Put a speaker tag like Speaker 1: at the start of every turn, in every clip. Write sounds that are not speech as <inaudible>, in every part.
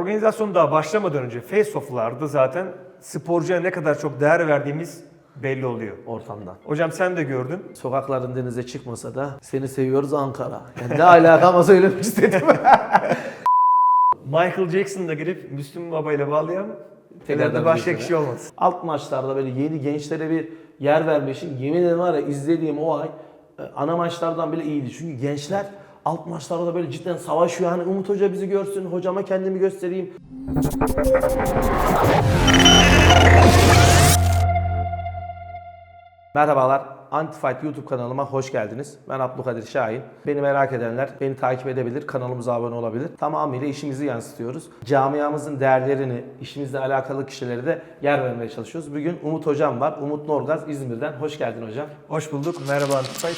Speaker 1: Organizasyon daha başlamadan önce face-off'larda zaten sporcuya ne kadar çok değer verdiğimiz belli oluyor.
Speaker 2: ortamdan.
Speaker 1: Hocam sen de gördün.
Speaker 2: Sokakların denize çıkmasa da seni seviyoruz Ankara. Yani ne alaka ama söylemek istedim. <laughs>
Speaker 1: Michael Jackson'da girip Müslüm Baba ile bağlayan
Speaker 2: Tekrardan
Speaker 1: Tekrardan başka kişi olmaz.
Speaker 2: Alt maçlarda böyle yeni gençlere bir yer verme için yemin ederim var ya izlediğim o ay e, ana maçlardan bile iyiydi. Çünkü gençler alt maçlarda böyle cidden savaşıyor. Hani Umut Hoca bizi görsün, hocama kendimi göstereyim. Merhabalar. Antifight YouTube kanalıma hoş geldiniz. Ben Abdülkadir Şahin. Beni merak edenler beni takip edebilir, kanalımıza abone olabilir. Tamamıyla işimizi yansıtıyoruz. Camiamızın değerlerini, işimizle alakalı kişilere de yer vermeye çalışıyoruz. Bugün Umut Hocam var. Umut Norgaz İzmir'den. Hoş geldin hocam.
Speaker 1: Hoş bulduk. Merhaba Antifay.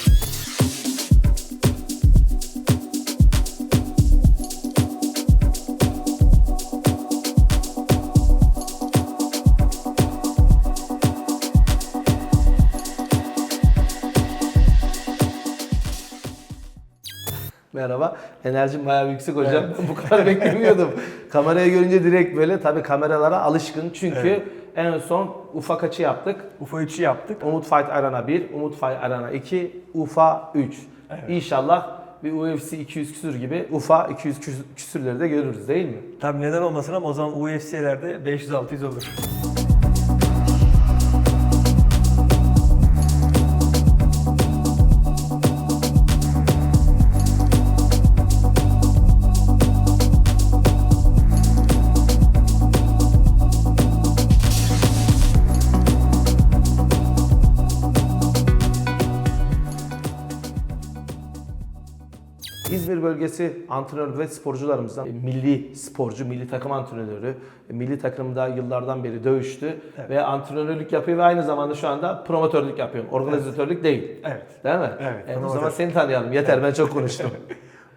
Speaker 2: Enerjim bayağı yüksek hocam. <laughs> Bu kadar beklemiyordum. Kamerayı görünce direkt böyle tabii kameralara alışkın. Çünkü en son ufak açı yaptık.
Speaker 1: UFO 3'ü yaptık.
Speaker 2: Umut Fight Arena 1, Umut Fight Arena 2, UFA 3. İnşallah bir UFC 200 küsür gibi UFA 200 küsür- küsürleri de görürüz değil mi?
Speaker 1: Tabii neden olmasın ama o zaman UFC'lerde 500-600 olur.
Speaker 2: Bölgesi antrenör ve sporcularımızdan e, milli sporcu, milli takım antrenörü, e, milli takımda yıllardan beri dövüştü ve antrenörlük yapıyor ve aynı zamanda şu anda promotörlük yapıyor. Organizatörlük değil.
Speaker 1: Evet.
Speaker 2: Değil mi?
Speaker 1: Evet,
Speaker 2: E, o zaman seni tanıyalım. Yeter ben çok konuştum. <laughs>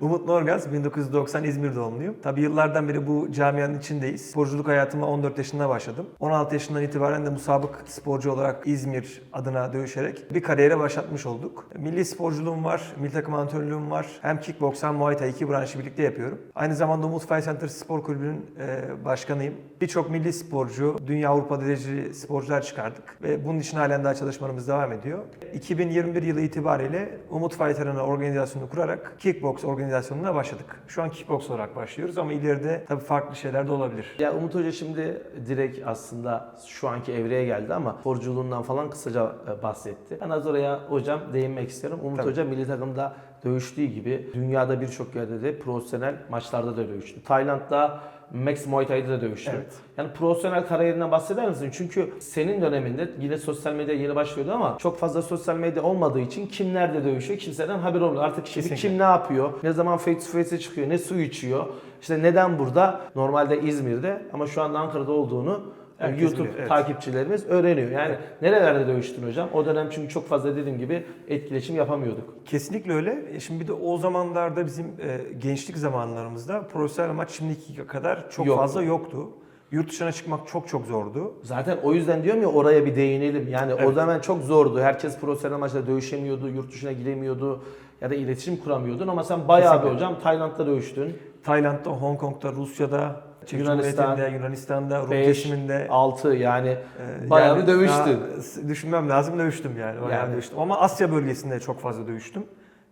Speaker 1: Umut Norgaz 1990 İzmir doğumluyum. Tabii yıllardan beri bu camianın içindeyiz. Sporculuk hayatıma 14 yaşında başladım. 16 yaşından itibaren de musabık sporcu olarak İzmir adına dövüşerek bir kariyere başlatmış olduk. Milli sporculuğum var, milli takım antrenörlüğüm var. Hem kickboks hem muay thai iki branşı birlikte yapıyorum. Aynı zamanda Umut Fight Center Spor Kulübü'nün e, başkanıyım. Birçok milli sporcu, dünya Avrupa dereceli sporcular çıkardık ve bunun için halen daha çalışmalarımız devam ediyor. 2021 yılı itibariyle Umut Fight Arena organizasyonunu kurarak kickboks organizasyonuna başladık. Şu an kickboks olarak başlıyoruz ama ileride tabii farklı şeyler de olabilir.
Speaker 2: Ya Umut Hoca şimdi direkt aslında şu anki evreye geldi ama sporculuğundan falan kısaca e, bahsetti. Ben az oraya hocam değinmek istiyorum. Umut
Speaker 1: Tabii.
Speaker 2: Hoca milli takımda dövüştüğü gibi dünyada birçok yerde de profesyonel maçlarda da dövüştü. Tayland'da Max Muay Thai'de de dövüştü.
Speaker 1: Evet.
Speaker 2: Yani profesyonel kariyerinden bahseder misin? Çünkü senin döneminde yine sosyal medya yeni başlıyordu ama çok fazla sosyal medya olmadığı için kim nerede dövüşüyor kimseden haber olmuyor. Artık şimdi kim ne yapıyor, ne zaman face to face'e çıkıyor, ne su içiyor. İşte neden burada? Normalde İzmir'de ama şu anda Ankara'da olduğunu
Speaker 1: Herkes
Speaker 2: YouTube
Speaker 1: biliyor, evet.
Speaker 2: takipçilerimiz öğreniyor. Yani nerelerde dövüştün hocam? O dönem çünkü çok fazla dediğim gibi etkileşim yapamıyorduk.
Speaker 1: Kesinlikle öyle. E Şimdi bir de o zamanlarda bizim e, gençlik zamanlarımızda profesyonel maç şimdiki kadar çok
Speaker 2: Yoktu.
Speaker 1: fazla yoktu. Yurt dışına çıkmak çok çok zordu.
Speaker 2: Zaten o yüzden diyorum ya oraya bir değinelim. Yani o
Speaker 1: Evet.
Speaker 2: zaman çok zordu. Herkes profesyonel maçta dövüşemiyordu, yurt dışına gidemiyordu ya da iletişim kuramıyordun ama sen bayağı bir
Speaker 1: Kesinlikle.
Speaker 2: hocam Tayland'da dövüştün.
Speaker 1: Tayland'da, Hong Kong'da, Rusya'da, Çek
Speaker 2: Yunanistan,
Speaker 1: Cumhuriyeti'nde, Yunanistan'da, Rum
Speaker 2: 5,
Speaker 1: kesiminde
Speaker 2: 6 yani
Speaker 1: e,
Speaker 2: bayağı
Speaker 1: yani
Speaker 2: bir dövüştün.
Speaker 1: s- düşünmem lazım dövüştüm yani. Bayağı
Speaker 2: Yani.
Speaker 1: dövüştüm. Ama Asya bölgesinde çok fazla dövüştüm.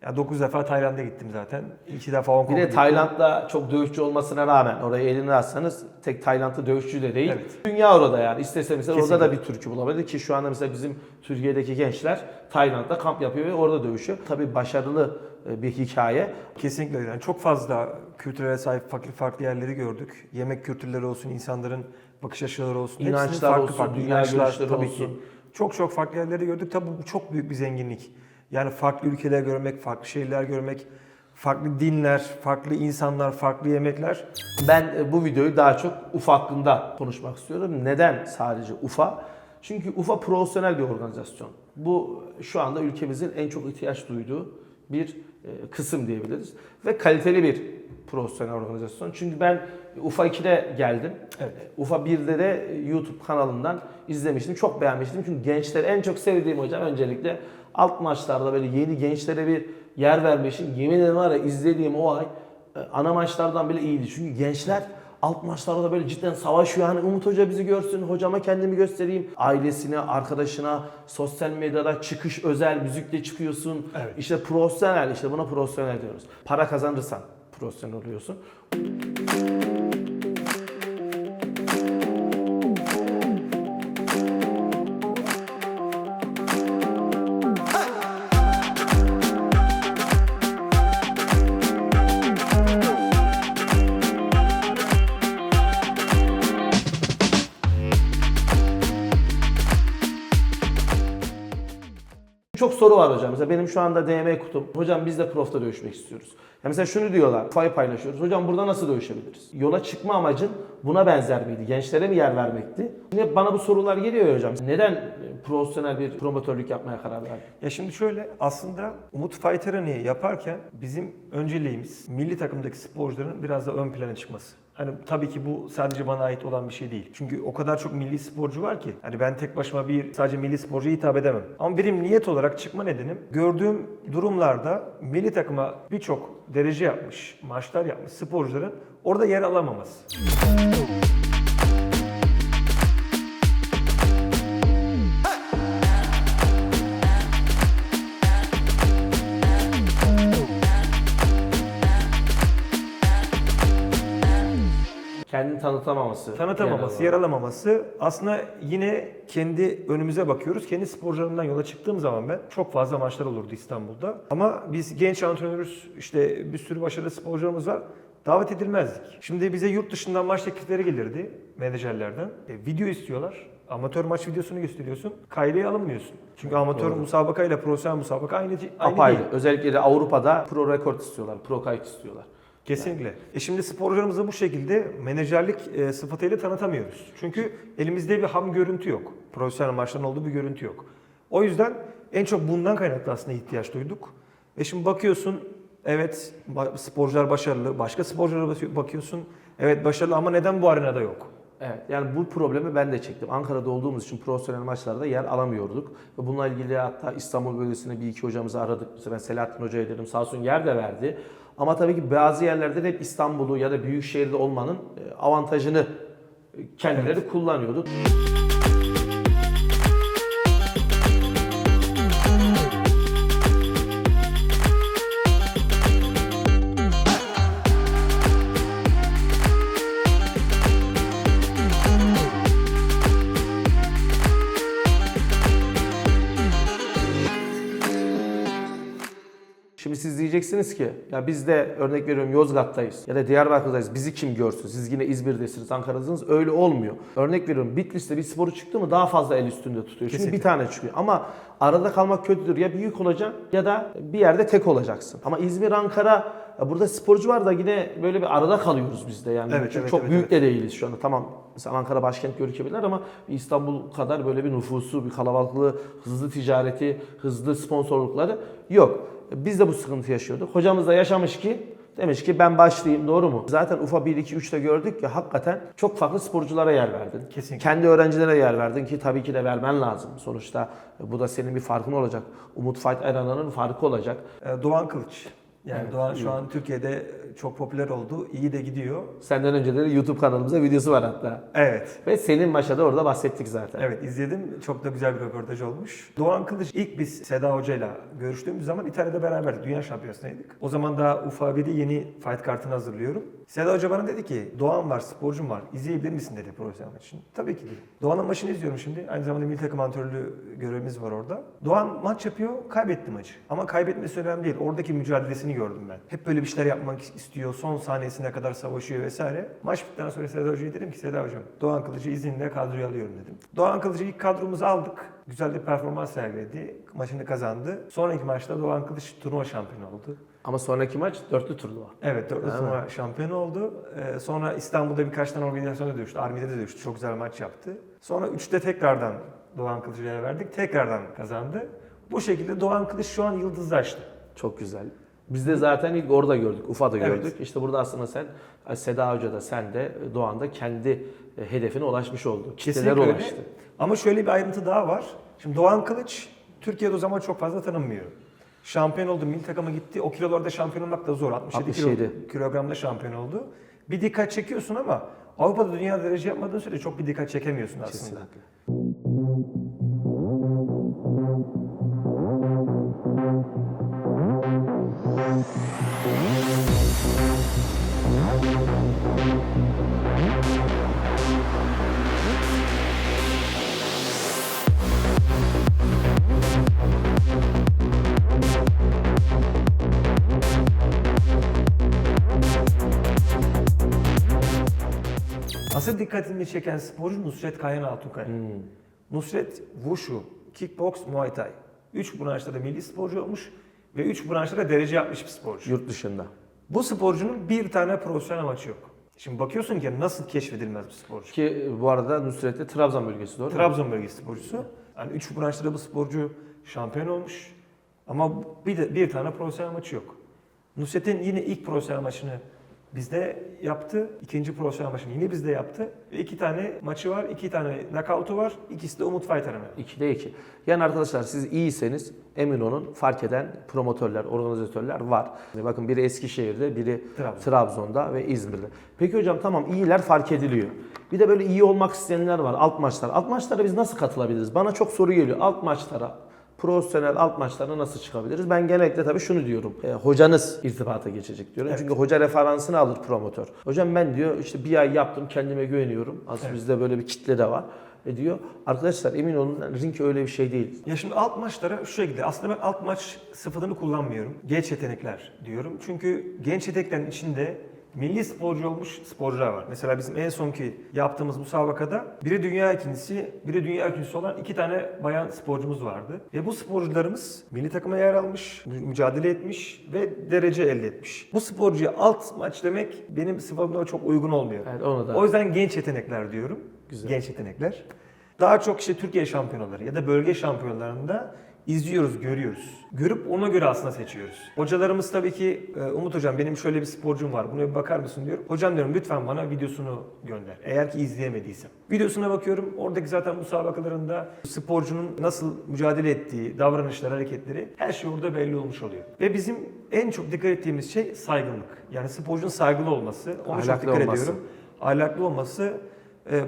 Speaker 1: Ya 9 defa Tayland'a gittim zaten. 2 defa Hong
Speaker 2: Bir
Speaker 1: Kong'a
Speaker 2: de
Speaker 1: gittim.
Speaker 2: Tayland'da çok dövüşçü olmasına rağmen oraya elini atsanız tek Taylandlı dövüşçü de değil.
Speaker 1: Evet.
Speaker 2: Dünya orada yani. İstese mesela orada da bir türkü bulabilir ki şu anda mesela bizim Türkiye'deki gençler Tayland'da kamp yapıyor ve orada dövüşüyor. Tabii başarılı e, bir hikaye.
Speaker 1: Kesinlikle. Yani çok fazla kültürel sahip farklı farklı yerleri gördük. Yemek kültürleri olsun, insanların bakış açıları olsun.
Speaker 2: İnançlar
Speaker 1: farklı
Speaker 2: olsun,
Speaker 1: farklı.
Speaker 2: dünya görüşleri
Speaker 1: tabii
Speaker 2: olsun.
Speaker 1: ki. Çok çok farklı yerleri gördük. Tabii bu çok büyük bir zenginlik. Yani farklı ülkeler görmek, farklı şehirler görmek, farklı dinler, farklı insanlar, farklı yemekler.
Speaker 2: Ben e, bu videoyu daha çok UFA hakkında konuşmak istiyorum. Neden sadece UFA? Çünkü UFA profesyonel bir organizasyon. Bu şu anda ülkemizin en çok ihtiyaç duyduğu bir kısım diyebiliriz. Ve kaliteli bir profesyonel organizasyon. Çünkü ben UFA 2'de geldim.
Speaker 1: Evet.
Speaker 2: UFA 1'de de YouTube kanalından izlemiştim. Çok beğenmiştim. Çünkü gençler en çok sevdiğim hocam öncelikle alt maçlarda böyle yeni gençlere bir yer verme için yemin ederim var ya izlediğim o ay e, ana maçlardan bile iyiydi. Çünkü gençler alt maçlarda da böyle cidden savaşıyor. Hani Umut Hoca bizi görsün, hocama kendimi göstereyim. Ailesine, arkadaşına, sosyal medyada çıkış özel müzikle çıkıyorsun.
Speaker 1: Evet.
Speaker 2: İşte profesyonel, işte buna profesyonel diyoruz. Para kazanırsan profesyonel oluyorsun. Mesela benim şu anda DM kutum. Hocam biz de profta dövüşmek istiyoruz. Ya mesela şunu diyorlar. Fay paylaşıyoruz. Hocam burada nasıl dövüşebiliriz? Yola çıkma amacın buna benzer miydi? Gençlere mi yer vermekti? Yine bana bu sorular geliyor ya hocam. Neden profesyonel bir promotörlük yapmaya karar verdin?
Speaker 1: Ya şimdi şöyle aslında Umut Fayterani'yi yaparken bizim önceliğimiz milli takımdaki sporcuların biraz da ön plana çıkması. Hani tabii ki bu sadece bana ait olan bir şey değil. Çünkü o kadar çok milli sporcu var ki hani ben tek başıma bir sadece milli sporcuya hitap edemem. Ama benim niyet olarak çıkma nedenim gördüğüm durumlarda milli takıma birçok derece yapmış, maçlar yapmış sporcuların orada yer alamaması.
Speaker 2: Kendini tanıtamaması.
Speaker 1: tanıtamaması,
Speaker 2: genel
Speaker 1: yer
Speaker 2: olarak.
Speaker 1: alamaması aslında yine kendi önümüze bakıyoruz. Kendi sporcularımdan yola çıktığım zaman ben çok fazla maçlar olurdu İstanbul'da. Ama biz genç antrenörüz, işte bir sürü başarılı sporcularımız var. Davet edilmezdik. Şimdi bize yurt dışından maç teklifleri gelirdi menajerlerden. E, video istiyorlar. Amatör maç videosunu gösteriyorsun. Kaydeye alınmıyorsun. Çünkü amatör
Speaker 2: Doğru.
Speaker 1: musabaka ile profesyonel musabaka aynı, aynı
Speaker 2: Apayrı.
Speaker 1: değil.
Speaker 2: Özellikle de Avrupa'da pro rekord istiyorlar. Pro kayıt istiyorlar.
Speaker 1: Kesinlikle. E şimdi sporcularımızı bu şekilde menajerlik e, sıfatıyla tanıtamıyoruz. Çünkü elimizde bir ham görüntü yok. Profesyonel maçların olduğu bir görüntü yok. O yüzden en çok bundan kaynaklı aslında ihtiyaç duyduk. Ve şimdi bakıyorsun evet sporcular başarılı. Başka sporculara bakıyorsun. Evet başarılı ama neden bu arenada yok?
Speaker 2: Evet yani bu problemi ben de çektim. Ankara'da olduğumuz için profesyonel maçlarda yer alamıyorduk. Ve bununla ilgili hatta İstanbul bölgesinde bir iki hocamızı aradık. Mesela ben Selahattin Hoca'ya dedim sağ olsun yer de verdi. Ama tabii ki bazı yerlerde de hep İstanbul'u ya da büyük şehirde olmanın e, avantajını e, kendileri kullanıyordu. Şimdi siz diyeceksiniz ki ya biz de örnek veriyorum Yozgat'tayız ya da Diyarbakır'dayız. Bizi kim görsün? Siz yine İzmir'desiniz, Ankara'dasınız. Öyle olmuyor. Örnek veriyorum Bitlis'te bir sporu çıktı mı daha fazla el üstünde tutuyor. Çünkü
Speaker 1: Kesinlikle.
Speaker 2: bir tane çıkıyor. Ama arada kalmak kötüdür. Ya büyük olacaksın ya da bir yerde tek olacaksın. Ama İzmir, Ankara ya burada sporcu var da yine böyle bir arada kalıyoruz biz de yani.
Speaker 1: Evet,
Speaker 2: Çünkü
Speaker 1: evet,
Speaker 2: çok
Speaker 1: evet,
Speaker 2: büyük
Speaker 1: evet.
Speaker 2: de değiliz şu anda. Tamam mesela Ankara başkent görükebilir ama İstanbul kadar böyle bir nüfusu, bir kalabalıklığı, hızlı ticareti, hızlı sponsorlukları yok. Biz de bu sıkıntı yaşıyorduk. Hocamız da yaşamış ki demiş ki ben başlayayım doğru mu? Zaten UFA 1 2 3'te gördük ki hakikaten çok farklı sporculara yer verdin.
Speaker 1: Kesinlikle.
Speaker 2: Kendi öğrencilere yer verdin ki tabii ki de vermen lazım. Sonuçta bu da senin bir farkın olacak. Umut Fight Arena'nın farkı olacak.
Speaker 1: E, Doğan Kılıç. Yani
Speaker 2: Evet,
Speaker 1: Doğan şu an Türkiye'de çok popüler oldu. İyi de gidiyor.
Speaker 2: Senden önce de YouTube kanalımızda videosu var hatta.
Speaker 1: Evet.
Speaker 2: Ve senin maçta da orada bahsettik zaten.
Speaker 1: Evet izledim. Çok da güzel bir röportaj olmuş. Doğan Kılıç ilk biz Seda Hoca ile görüştüğümüz zaman İtalya'da beraberdik. Dünya şampiyonasındaydık. O zaman daha UFA 1'i yeni fight kartını hazırlıyorum. Seda Hoca bana dedi ki Doğan var, sporcum var. İzleyebilir misin dedi profesyonel maç için. Tabii ki dedim. Doğan'ın maçını izliyorum şimdi. Aynı zamanda milli takım antrenörlüğü görevimiz var orada. Doğan maç yapıyor, kaybetti maçı. Ama kaybetmesi önemli değil. Oradaki mücadelesini gördüm ben. Hep böyle bir şeyler yapmak istiyor. Son saniyesine kadar savaşıyor vesaire. Maç bittikten sonra Seda Hoca'ya dedim ki Seda Hocam Doğan Kılıcı izinle kadroya alıyorum dedim. Doğan Kılıcı ilk kadromuzu aldık. Güzel bir performans sergiledi. Maçını kazandı. Sonraki maçta Doğan Kılıç turnuva şampiyonu oldu.
Speaker 2: Ama sonraki maç dörtlü turnuva.
Speaker 1: Evet, dörtlü
Speaker 2: Değil
Speaker 1: turnuva şampiyonu oldu. Ee, sonra İstanbul'da birkaç tane organizasyonda dövüştü. Armi'de de dövüştü. Çok güzel maç yaptı. Sonra 3'te tekrardan Doğan Kılıç'a verdik. Tekrardan kazandı. Bu şekilde Doğan Kılıç şu an yıldızlaştı.
Speaker 2: Çok güzel. Biz de zaten ilk orada gördük, Ufa'da
Speaker 1: Evet.
Speaker 2: gördük. İşte burada aslında sen, Seda Hoca da sen de Doğan da kendi e, hedefine ulaşmış oldu.
Speaker 1: Kesinlikle öyle.
Speaker 2: ulaştı.
Speaker 1: Ama şöyle bir ayrıntı daha var. Şimdi Doğan Kılıç Türkiye'de o zaman çok fazla tanınmıyor. Şampiyon oldu, milli takıma gitti. O kilolarda şampiyon olmak da zor. 67,
Speaker 2: 67.
Speaker 1: Kilo, kilogramda şampiyon oldu. Bir dikkat çekiyorsun ama Avrupa'da dünya derece yapmadığın sürece çok bir dikkat çekemiyorsun aslında.
Speaker 2: Kesinlikle.
Speaker 1: Asıl dikkatimi çeken sporcu Nusret Kayhan Altunkaya. Nusret Wushu, Kickbox, Muay Thai. Üç branşta da milli sporcu olmuş ve üç branşta da derece yapmış bir sporcu.
Speaker 2: Yurt dışında.
Speaker 1: Bu sporcunun bir tane profesyonel maçı yok. Şimdi bakıyorsun ki nasıl keşfedilmez bir sporcu.
Speaker 2: Ki bu arada Nusret de Trabzon bölgesi doğru mu?
Speaker 1: Trabzon bölgesi sporcusu. Yani üç branşta da bu sporcu şampiyon olmuş. Ama bir, de, bir tane profesyonel maçı yok. Nusret'in yine ilk profesyonel maçını bizde yaptı. İkinci profesyonel maçını yine bizde yaptı. Ve iki tane maçı var, iki tane knockout'u var. İkisi de Umut Arena.
Speaker 2: 2'de 2. Yani arkadaşlar siz iyiyseniz emin olun fark eden promotörler, organizatörler var. Yani bakın biri Eskişehir'de, biri
Speaker 1: Trabzon.
Speaker 2: Trabzon'da ve İzmir'de. Peki hocam tamam iyiler fark ediliyor. Bir de böyle iyi olmak isteyenler var alt maçlar. Alt maçlara biz nasıl katılabiliriz? Bana çok soru geliyor. Alt maçlara profesyonel alt maçlarına nasıl çıkabiliriz? Ben genellikle tabii şunu diyorum. E, hocanız irtibata geçecek diyorum.
Speaker 1: Evet.
Speaker 2: Çünkü hoca referansını alır promotör. Hocam ben diyor işte bir ay yaptım kendime güveniyorum. Aslında
Speaker 1: Evet.
Speaker 2: bizde böyle bir kitle de var. E diyor arkadaşlar emin olun ring öyle bir şey değil.
Speaker 1: Ya şimdi alt maçlara şu şekilde. Aslında ben alt maç sıfatını kullanmıyorum. Genç yetenekler diyorum. Çünkü genç yeteneklerin içinde milli sporcu olmuş sporcular var. Mesela bizim en sonki yaptığımız müsabakada biri dünya ikincisi, biri dünya ikincisi olan iki tane bayan sporcumuz vardı. Ve bu sporcularımız milli takıma yer almış, mü- mücadele etmiş ve derece elde etmiş. Bu sporcuya alt maç demek benim sıfatıma çok uygun olmuyor.
Speaker 2: Evet onu da.
Speaker 1: O yüzden genç yetenekler diyorum.
Speaker 2: Güzel.
Speaker 1: Genç yetenekler. Daha çok işte Türkiye şampiyonaları ya da bölge şampiyonlarında izliyoruz, görüyoruz. Görüp ona göre aslında seçiyoruz. Hocalarımız tabii ki e, Umut hocam benim şöyle bir sporcum var. Buna bir bakar mısın diyorum. Hocam diyorum lütfen bana videosunu gönder. Eğer ki izleyemediysem. Videosuna bakıyorum. Oradaki zaten müsabakalarında sporcunun nasıl mücadele ettiği, davranışlar, hareketleri her şey orada belli olmuş oluyor. Ve bizim en çok dikkat ettiğimiz şey saygınlık. Yani sporcunun saygılı olması. Ona çok
Speaker 2: Ahlaklı
Speaker 1: dikkat
Speaker 2: olması.
Speaker 1: ediyorum ahlaklı olması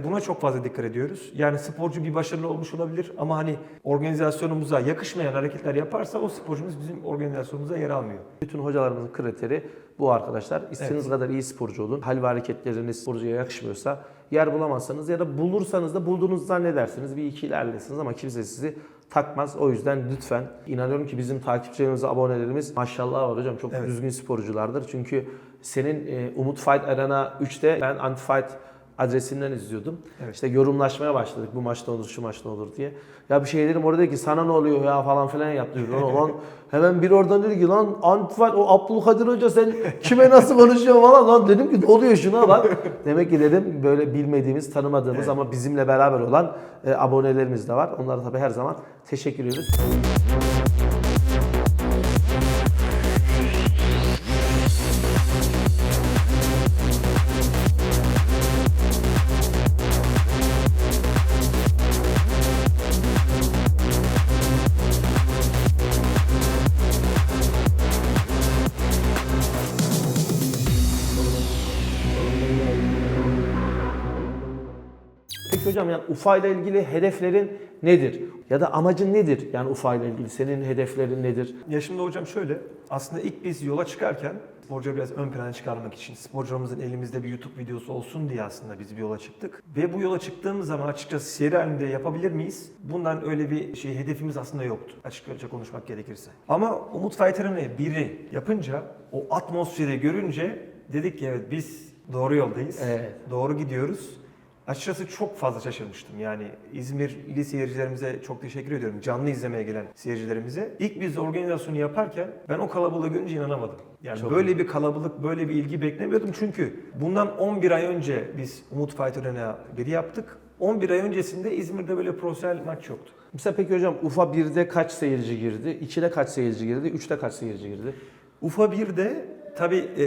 Speaker 1: buna çok fazla dikkat ediyoruz. Yani sporcu bir başarılı olmuş olabilir ama hani organizasyonumuza yakışmayan hareketler yaparsa o sporcumuz bizim organizasyonumuza yer almıyor.
Speaker 2: Bütün hocalarımızın kriteri bu arkadaşlar. İstediğiniz kadar iyi sporcu olun. Hal ve hareketleriniz sporcuya yakışmıyorsa yer bulamazsanız ya da bulursanız da bulduğunuzu zannedersiniz. Bir iki ilerlersiniz ama kimse sizi takmaz. O yüzden lütfen inanıyorum ki bizim takipçilerimiz, abonelerimiz maşallah var hocam. Çok
Speaker 1: Evet.
Speaker 2: düzgün sporculardır. Çünkü senin e, Umut Fight Arena 3'te ben Anti Fight adresinden izliyordum.
Speaker 1: Evet.
Speaker 2: İşte yorumlaşmaya başladık. Bu maçta olur, şu maçta olur diye. Ya bir şey dedim orada dedi ki sana ne oluyor ya falan filan yaptı. Lan, lan <laughs> hemen bir oradan dedi ki lan Antifal o Abdülkadir Hoca sen kime nasıl konuşuyorsun falan lan dedim ki ne oluyor şuna bak. Demek ki dedim böyle bilmediğimiz, tanımadığımız
Speaker 1: Evet.
Speaker 2: ama bizimle beraber olan e, abonelerimiz de var. Onlara tabii her zaman teşekkür ediyoruz. Hocam yani UFA ile ilgili hedeflerin nedir? Ya da amacın nedir? Yani UFA ile ilgili senin hedeflerin nedir?
Speaker 1: Ya şimdi hocam şöyle, aslında ilk biz yola çıkarken sporcuları biraz ön plana çıkarmak için, sporcularımızın elimizde bir YouTube videosu olsun diye aslında biz bir yola çıktık. Ve bu yola çıktığımız zaman açıkçası seri halinde yapabilir miyiz? Bundan öyle bir şey hedefimiz aslında yoktu. Açıkça konuşmak gerekirse. Ama Umut Fighter'ını biri yapınca, o atmosferi görünce dedik ki evet biz doğru yoldayız.
Speaker 2: Evet.
Speaker 1: Doğru gidiyoruz. Açıkçası çok fazla şaşırmıştım. Yani İzmir ili seyircilerimize çok teşekkür ediyorum. Canlı izlemeye gelen seyircilerimize. İlk biz organizasyonu yaparken ben o kalabalığı görünce inanamadım. Yani
Speaker 2: Çok
Speaker 1: böyle bir kalabalık, böyle bir ilgi beklemiyordum. Çünkü bundan 11 ay önce biz Umut Fight Arena'ya bir yaptık. 11 ay öncesinde İzmir'de böyle profesyonel maç yoktu.
Speaker 2: Mesela peki hocam UFA 1'de kaç seyirci girdi? 2'de kaç seyirci girdi? 3'te kaç seyirci girdi?
Speaker 1: Ufa 1'de tabii e,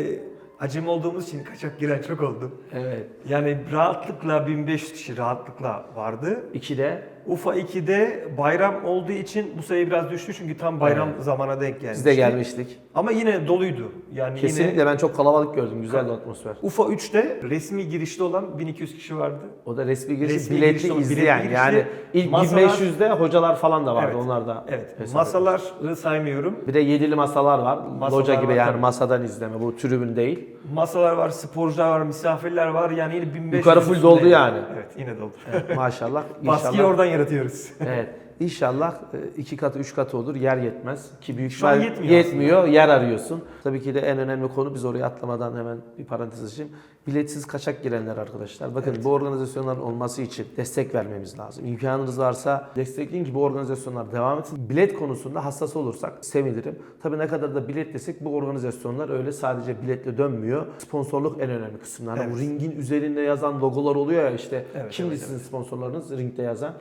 Speaker 1: acemi olduğumuz için kaçak giren çok oldu.
Speaker 2: Evet.
Speaker 1: Yani rahatlıkla 1500 kişi rahatlıkla vardı.
Speaker 2: 2'de
Speaker 1: Ufa 2'de bayram olduğu için bu sayı biraz düştü çünkü tam bayram zamana denk gelmişti.
Speaker 2: Biz de gelmiştik.
Speaker 1: Ama yine doluydu. Yani
Speaker 2: Kesinlikle
Speaker 1: yine
Speaker 2: ben çok kalabalık gördüm. Güzeldi atmosfer.
Speaker 1: Ufa 3'te resmi girişte olan 1200 kişi vardı.
Speaker 2: O da resmi girişi
Speaker 1: Resmi
Speaker 2: biletli
Speaker 1: girişte olan-
Speaker 2: izleyen
Speaker 1: biletli
Speaker 2: yani ilk
Speaker 1: masalar-
Speaker 2: 1500'de hocalar falan da vardı
Speaker 1: Evet.
Speaker 2: onlar da.
Speaker 1: Evet. Masaları saymıyorum.
Speaker 2: Bir de yedili masalar var.
Speaker 1: Masalar
Speaker 2: Loca gibi
Speaker 1: var
Speaker 2: yani
Speaker 1: tabii.
Speaker 2: masadan izleme. Bu tribün değil.
Speaker 1: Masalar var, sporcular var, misafirler var. Yani yine 1500
Speaker 2: Yukarı full
Speaker 1: üstünde.
Speaker 2: doldu yani.
Speaker 1: Evet, yine doldu. <laughs>
Speaker 2: Maşallah.
Speaker 1: Baskıyı
Speaker 2: İnşallah.
Speaker 1: oradan yaratıyoruz. <laughs>
Speaker 2: Evet. İnşallah e, iki katı, üç katı olur. Yer yetmez. Ki büyük
Speaker 1: Şu an
Speaker 2: ihtimal
Speaker 1: yetmiyor
Speaker 2: yetmiyor. Yer arıyorsun. Tabii ki de en önemli konu biz oraya atlamadan hemen bir parantez açayım. Biletsiz kaçak girenler arkadaşlar. Bakın bu organizasyonların olması için destek vermemiz lazım. İmkanınız varsa destekleyin ki bu organizasyonlar devam etsin. Bilet konusunda hassas olursak sevinirim. Tabii ne kadar da bilet desek bu organizasyonlar öyle sadece biletle dönmüyor. Sponsorluk en önemli kısımlar.
Speaker 1: Evet.
Speaker 2: Bu ringin üzerinde yazan logolar oluyor ya işte.
Speaker 1: Evet,
Speaker 2: Kimdi
Speaker 1: evet,
Speaker 2: sizin sponsorlarınız ringde yazan?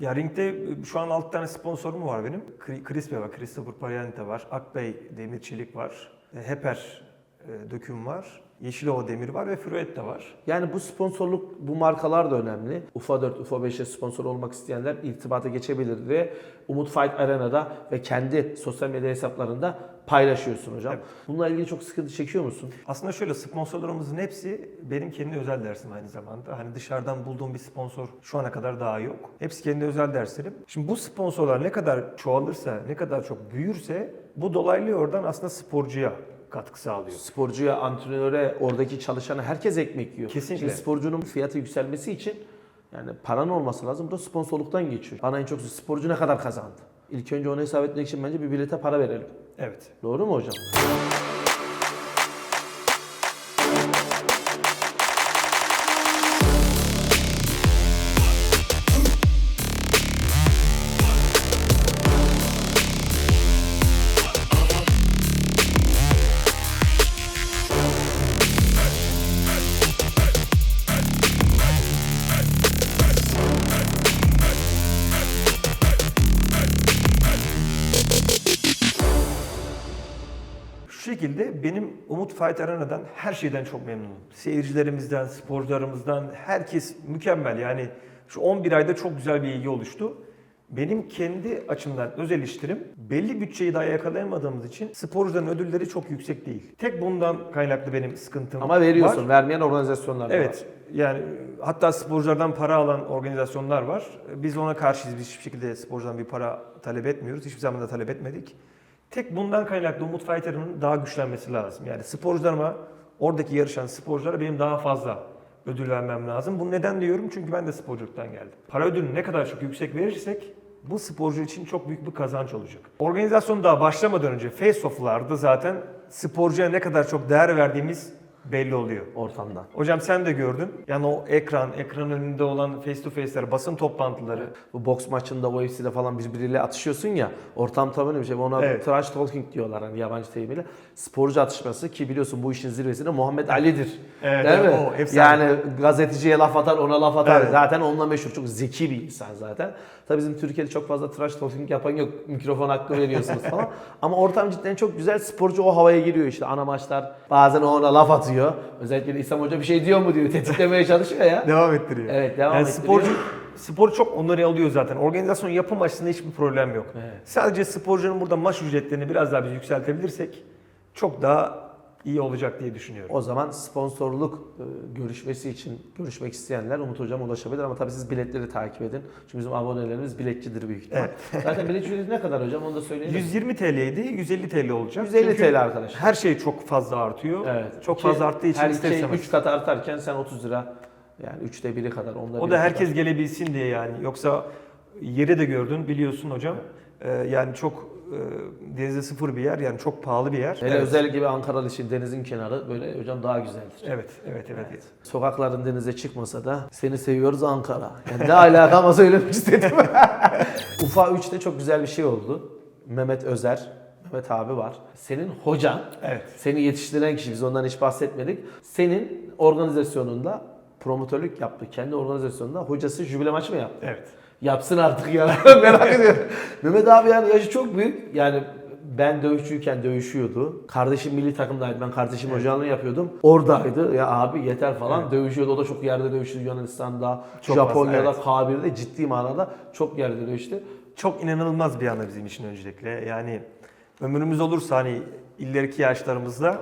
Speaker 1: Ya ringde e, şu an 6 tane sponsorum var benim. Crispe var, Christopher Pariente var, Akbey Demir Çelik var, e, Heper e, Döküm var, Yeşilova Demir var ve Fruet de var.
Speaker 2: Yani bu sponsorluk, bu markalar da önemli. UFA 4, UFA 5'e sponsor olmak isteyenler irtibata geçebilir ve Umut Fight Arena'da ve kendi sosyal medya hesaplarında paylaşıyorsun hocam.
Speaker 1: Evet.
Speaker 2: Bununla ilgili çok sıkıntı çekiyor musun?
Speaker 1: Aslında şöyle sponsorlarımızın hepsi benim kendi özel dersim aynı zamanda. Hani dışarıdan bulduğum bir sponsor şu ana kadar daha yok. Hepsi kendi özel derslerim. Şimdi bu sponsorlar ne kadar çoğalırsa, ne kadar çok büyürse bu dolaylı yoldan aslında sporcuya katkı sağlıyor.
Speaker 2: Sporcuya, antrenöre, oradaki çalışana herkes ekmek yiyor.
Speaker 1: Kesinlikle.
Speaker 2: Şimdi sporcunun fiyatı yükselmesi için yani paranın olması lazım. Bu da sponsorluktan geçiyor. Bana en çok sporcu ne kadar kazandı? İlk önce onu hesap etmek için bence bir bilete para verelim.
Speaker 1: Evet.
Speaker 2: Doğru mu hocam?
Speaker 1: Şu şekilde benim Umut Fight Arena'dan her şeyden çok memnunum. Seyircilerimizden, sporcularımızdan herkes mükemmel. Yani şu 11 ayda çok güzel bir ilgi oluştu. Benim kendi açımdan öz eleştirim belli bütçeyi daha yakalayamadığımız için sporcuların ödülleri çok yüksek değil. Tek bundan kaynaklı benim sıkıntım
Speaker 2: Ama veriyorsun.
Speaker 1: var.
Speaker 2: Vermeyen organizasyonlar da var.
Speaker 1: Evet. Yani hatta sporculardan para alan organizasyonlar var. Biz ona karşıyız. Biz hiçbir şekilde sporcudan bir para talep etmiyoruz. Hiçbir zaman da talep etmedik. Tek bundan kaynaklı Umut Fighter'ın daha güçlenmesi lazım. Yani sporcularıma, oradaki yarışan sporculara benim daha fazla ödül vermem lazım. Bunu neden diyorum? Çünkü ben de sporculuktan geldim. Para ödülünü ne kadar çok yüksek verirsek bu sporcu için çok büyük bir kazanç olacak. Organizasyon daha başlamadan önce face-off'larda zaten sporcuya ne kadar çok değer verdiğimiz belli oluyor.
Speaker 2: Ortamdan.
Speaker 1: Hocam sen de gördün. Yani o ekran, ekran önünde olan face to face'ler, basın toplantıları.
Speaker 2: Bu boks maçında UFC'de falan birbiriyle atışıyorsun ya. Ortam tabii bir şey. Ona
Speaker 1: Evet.
Speaker 2: trash talking diyorlar hani yabancı deyimiyle. Sporcu atışması ki biliyorsun bu işin zirvesinde Muhammed Ali'dir.
Speaker 1: Evet,
Speaker 2: Değil
Speaker 1: evet,
Speaker 2: mi?
Speaker 1: o efsane.
Speaker 2: yani gazeteciye laf atar, ona laf atar.
Speaker 1: Evet.
Speaker 2: Zaten onunla meşhur. Çok zeki bir insan zaten. Tabii bizim Türkiye'de çok fazla trash talking yapan yok. Mikrofon hakkı veriyorsunuz falan. <laughs> Ama ortam cidden çok güzel. Sporcu o havaya giriyor işte. Ana maçlar bazen o ona laf atıyor. Özellikle İslam Hoca bir şey diyor mu diyor. Tetiklemeye çalışıyor ya. <laughs>
Speaker 1: Devam ettiriyor.
Speaker 2: Evet, devam
Speaker 1: yani
Speaker 2: ettiriyor.
Speaker 1: sporcu spor çok onları alıyor zaten. Organizasyon yapım açısından hiçbir problem yok.
Speaker 2: Evet.
Speaker 1: Sadece sporcunun burada maç ücretlerini biraz daha biz yükseltebilirsek çok daha iyi olacak diye düşünüyorum.
Speaker 2: O zaman sponsorluk e, görüşmesi için görüşmek isteyenler Umut Hocam ulaşabilir ama tabii siz biletleri takip edin. Çünkü bizim abonelerimiz biletçidir büyük ihtimal. <laughs> Zaten bilet ücreti ne kadar hocam onu da söyleyelim.
Speaker 1: 120 TL'ydi, 150 TL olacak.
Speaker 2: 150
Speaker 1: Çünkü
Speaker 2: TL arkadaşlar.
Speaker 1: Her şey çok fazla artıyor.
Speaker 2: Evet.
Speaker 1: Çok
Speaker 2: Ki
Speaker 1: fazla arttığı için
Speaker 2: her şey
Speaker 1: istemez.
Speaker 2: 3 kat artarken sen 30 lira yani 3'te 1'i kadar onda
Speaker 1: O da
Speaker 2: kadar.
Speaker 1: herkes gelebilsin diye yani. Yoksa yeri de gördün biliyorsun hocam. Ee, yani çok e, denize sıfır bir yer yani çok pahalı bir yer.
Speaker 2: Hele
Speaker 1: evet.
Speaker 2: özellikle bir Ankara için denizin kenarı böyle hocam daha güzeldir.
Speaker 1: Evet, evet, evet.
Speaker 2: Sokakların denize çıkmasa da seni seviyoruz Ankara. Yani ne alaka ama söylemek istedim. <laughs> Ufa 3'te çok güzel bir şey oldu. Mehmet Özer, Mehmet abi var. Senin hocan,
Speaker 1: Evet.
Speaker 2: seni yetiştiren kişi, biz ondan hiç bahsetmedik. Senin organizasyonunda promotörlük yaptı. Kendi organizasyonunda hocası jübile maçı mı yaptı?
Speaker 1: Evet.
Speaker 2: Yapsın artık ya. <laughs> Merak <laughs> ediyorum. Mehmet abi yani yaşı çok büyük. Yani Ben dövüşçüyken dövüşüyordu. Kardeşim milli takımdaydı. Ben kardeşim hocanlığı yapıyordum. Oradaydı. Ya abi yeter falan. Dövüşüyordu. O da çok yerde dövüştü Yunanistan'da,
Speaker 1: Çok
Speaker 2: Japonya'da,
Speaker 1: evet.
Speaker 2: K1'de ciddi manada çok yerde dövüştü.
Speaker 1: Çok inanılmaz bir anı bizim için öncelikle. Yani ömrümüz olursa hani ileriki yaşlarımızda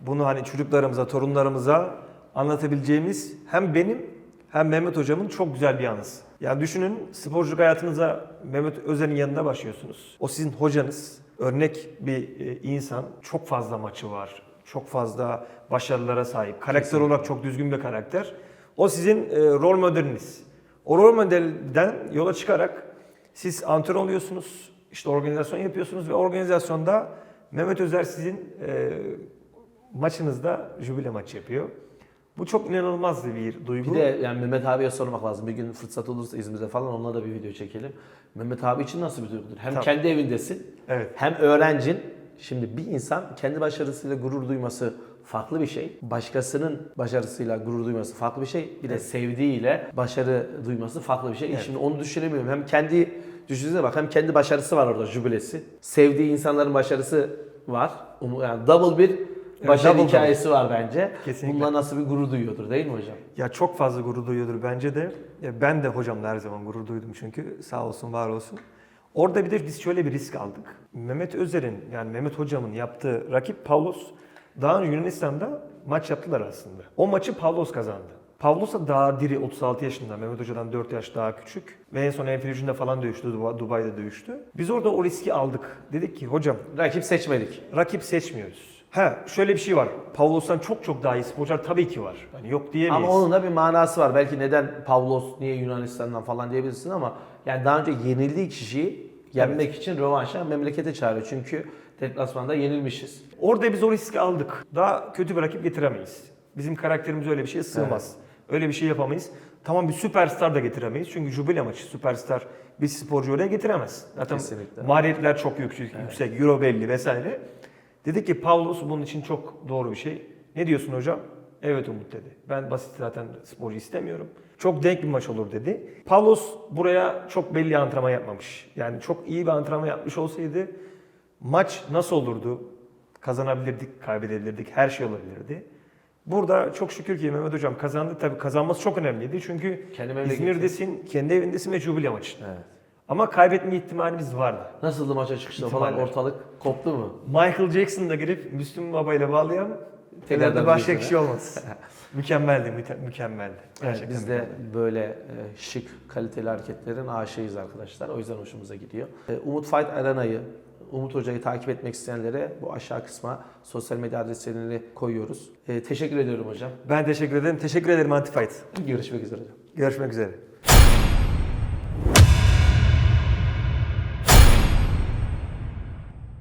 Speaker 1: bunu hani çocuklarımıza, torunlarımıza anlatabileceğimiz hem benim hem Mehmet hocamın çok güzel bir anısı. Yani düşünün sporculuk hayatınıza Mehmet Özer'in yanında başlıyorsunuz. O sizin hocanız, örnek bir e, insan. Çok fazla maçı var. Çok fazla başarılara sahip. Karakter olarak çok düzgün bir karakter. O sizin e, rol modeliniz. O rol modelden yola çıkarak siz antrenör oluyorsunuz, işte organizasyon yapıyorsunuz ve organizasyonda Mehmet Özer sizin e, maçınızda jübile maçı yapıyor. Bu çok inanılmaz bir duygu.
Speaker 2: Bir de yani Mehmet abiye sormak lazım. Bir gün fırsat olursa İzmir'de falan onunla da bir video çekelim. Mehmet abi için nasıl bir duygudur? Hem
Speaker 1: Tabii.
Speaker 2: kendi evindesin,
Speaker 1: Evet.
Speaker 2: hem öğrencin. Şimdi bir insan kendi başarısıyla gurur duyması farklı bir şey. Başkasının başarısıyla gurur duyması farklı bir şey. Bir de sevdiğiyle başarı duyması farklı bir şey.
Speaker 1: Evet.
Speaker 2: Şimdi onu düşünemiyorum. Hem kendi düşünsene bak hem kendi başarısı var orada jübilesi. Sevdiği insanların başarısı var. Yani double bir başarı
Speaker 1: double
Speaker 2: hikayesi var bence.
Speaker 1: Kesinlikle.
Speaker 2: Bunlar nasıl bir gurur duyuyordur değil mi hocam?
Speaker 1: Ya çok fazla gurur duyuyordur bence de. Ya ben de hocamla her zaman gurur duydum çünkü sağ olsun var olsun. Orada bir de biz şöyle bir risk aldık. Mehmet Özer'in yani Mehmet hocamın yaptığı rakip Pavlos daha önce Yunanistan'da maç yaptılar aslında. O maçı Pavlos kazandı. Pavlos da daha diri 36 yaşında. Mehmet Hoca'dan 4 yaş daha küçük. Ve en son Enfusion'da falan dövüştü. Duba- Dubai'de dövüştü. Biz orada o riski aldık. Dedik ki hocam
Speaker 2: Rakip seçmedik.
Speaker 1: rakip seçmiyoruz. Ha şöyle bir şey var. Pavlos'tan çok çok daha iyi sporcular tabii ki var. Yani yok diyemeyiz.
Speaker 2: Ama onun da bir manası var. Belki neden Pavlos niye Yunanistan'dan falan diyebilirsin ama yani daha önce yenildiği kişiyi yenmek için rövanşa memlekete çağırıyor. Çünkü deplasmanda yenilmişiz.
Speaker 1: Orada biz o riski aldık. Daha kötü bir rakip getiremeyiz. Bizim karakterimiz öyle bir şeye sığmaz. Öyle bir şey yapamayız. Tamam bir süperstar da getiremeyiz. Çünkü jubile maçı süperstar bir sporcu oraya getiremez. Zaten
Speaker 2: Kesinlikle.
Speaker 1: maliyetler çok yüksek, yüksek, euro belli vesaire. Dedik ki Pavlos bunun için çok doğru bir şey. Ne diyorsun hocam? Evet Umut dedi. Ben basit zaten sporcu istemiyorum. Çok denk bir maç olur dedi. Pavlos buraya çok belli antrenman yapmamış. Yani çok iyi bir antrenman yapmış olsaydı maç nasıl olurdu? Kazanabilirdik, kaybedebilirdik, her şey olabilirdi. Burada çok şükür ki Mehmet Hocam kazandı. Tabii kazanması çok önemliydi. Çünkü
Speaker 2: Kendi.
Speaker 1: İzmir'desin, kendi evindesin ve jubile maçı.
Speaker 2: Evet.
Speaker 1: Ama kaybetme ihtimalimiz vardı.
Speaker 2: Nasıldı maça çıkışta falan
Speaker 1: İhtimaller.
Speaker 2: ortalık koptu mu?
Speaker 1: Michael Jackson da girip Müslüm Baba ile bağlayan
Speaker 2: Tekrardan
Speaker 1: başka kişi olmaz. <laughs> mükemmeldi, müte- mükemmeldi.
Speaker 2: Evet,
Speaker 1: Gerçekten
Speaker 2: biz de
Speaker 1: mükemmeldi.
Speaker 2: böyle e, şık, kaliteli hareketlerin aşığıyız arkadaşlar. O yüzden hoşumuza gidiyor. E, Umut Fight Arena'yı, Umut Hoca'yı takip etmek isteyenlere bu aşağı kısma sosyal medya adreslerini koyuyoruz. E, teşekkür ediyorum hocam.
Speaker 1: Ben teşekkür ederim. Teşekkür ederim Antifight.
Speaker 2: Görüşmek üzere hocam.
Speaker 1: Görüşmek üzere.